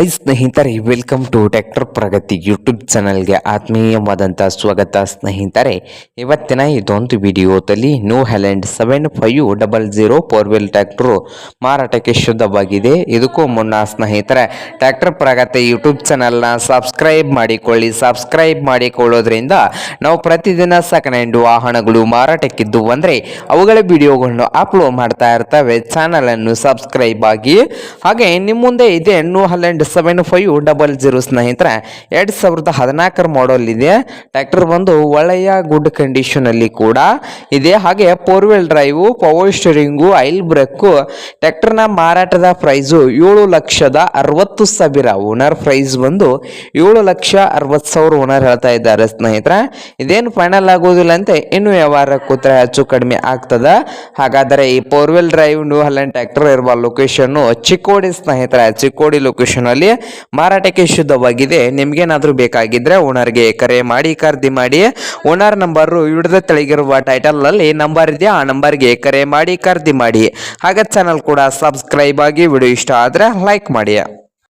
High ಸ್ನೇಹಿತರೆ welcome to tractor Pragati YouTube ಚಾನಲ್ಗೆ ಆತ್ಮೀಯವಾದಂಥ ಸ್ವಾಗತ ಸ್ನೇಹಿತರೆ. ಇವತ್ತಿನ ಇದೊಂದು ವಿಡಿಯೋದಲ್ಲಿ New Holland seven five double zero four wheel tractor ಮಾರಾಟಕ್ಕೆ ಶುದ್ಧವಾಗಿದೆ. ಇದಕ್ಕೂ ಮುನ್ನ ಸ್ನೇಹಿತರೆ ಟ್ಯಾಕ್ಟರ್ ಪ್ರಗತಿ ಯೂಟ್ಯೂಬ್ ಚಾನಲ್ನ ಸಬ್ಸ್ಕ್ರೈಬ್ ಮಾಡಿಕೊಳ್ಳಿ. ಸಬ್ಸ್ಕ್ರೈಬ್ ಮಾಡಿಕೊಳ್ಳೋದ್ರಿಂದ ನಾವು ಪ್ರತಿದಿನ ಸೆಕೆಂಡ್ ಹ್ಯಾಂಡ್ ವಾಹನಗಳು ಮಾರಾಟಕ್ಕಿದ್ದು ಅಂದರೆ ಅವುಗಳ ವಿಡಿಯೋಗಳನ್ನು ಅಪ್ಲೋಡ್ ಮಾಡ್ತಾ ಇರ್ತವೆ. ಚಾನಲನ್ನು ಸಬ್ಸ್ಕ್ರೈಬ್ ಆಗಿ. ಹಾಗೆ ನಿಮ್ಮ ಮುಂದೆ ಇದೆ New Holland seven five double zero ಸ್ನೇಹಿತರೆ ಎರಡು ಸಾವಿರದ ಹದಿನಾಲ್ಕರ ಮಾಡಲ್ ಇದೆ ಟ್ರ್ಯಾಕ್ಟರ್ ಬಂದು ಒಳ್ಳೆಯ ಗುಡ್ ಕಂಡೀಷನಲ್ಲಿ ಕೂಡ ಇದೆ ಹಾಗೆ four wheel drive power steering oil brake ಟ್ರ್ಯಾಕ್ಟರ್ನ ಮಾರಾಟದ ಪ್ರೈಸು ಏಳು ಲಕ್ಷದ ಅರವತ್ತು ಸಾವಿರ ಓನರ್ ಪ್ರೈಸ್ ಬಂದು ಏಳು ಲಕ್ಷ ಅರವತ್ತು ಸಾವಿರ ಓನರ್ ಹೇಳ್ತಾ ಇದ್ದಾರೆ ಸ್ನೇಹಿತರೆ ಇದೇನು ಫೈನಲ್ ಆಗೋದಿಲ್ಲ ಅಂತ ಇನ್ನು ವ್ಯವಹಾರ ಕೂತ್ರೆ ಹೆಚ್ಚು ಕಡಿಮೆ ಆಗ್ತದ ಹಾಗಾದರೆ ಈ four wheel drive New Holland tractor ಇರುವ ಲೊಕೇಶನ್ ಚಿಕ್ಕೋಡಿ ಸ್ನೇಹಿತರೆ ಚಿಕ್ಕೋಡಿ ಲೊಕೇಶನ್ ಅಲ್ಲಿ ಮಾರಾಟಕ್ಕೆ ಶುದ್ಧವಾಗಿದೆ. ನಿಮ್ಗೇನಾದ್ರೂ ಬೇಕಾಗಿದ್ರೆ ಓನರ್ಗೆ ಕರೆ ಮಾಡಿ, ಖರೀದಿ ಮಾಡಿ. ಓನರ್ ನಂಬರ್ ಹಿಡಿದ ತೆಳಗಿರುವ ಟೈಟಲ್ ಅಲ್ಲಿ ನಂಬರ್ ಇದೆ ಆ ನಂಬರ್ಗೆ ಕರೆ ಮಾಡಿ, ಖರೀದಿ ಮಾಡಿ. ಹಾಗೆ ಚಾನಲ್ ಕೂಡ ಸಬ್ಸ್ಕ್ರೈಬ್ ಆಗಿ ವಿಡಿಯೋ ಇಷ್ಟ ಆದ್ರೆ ಲೈಕ್ ಮಾಡಿ.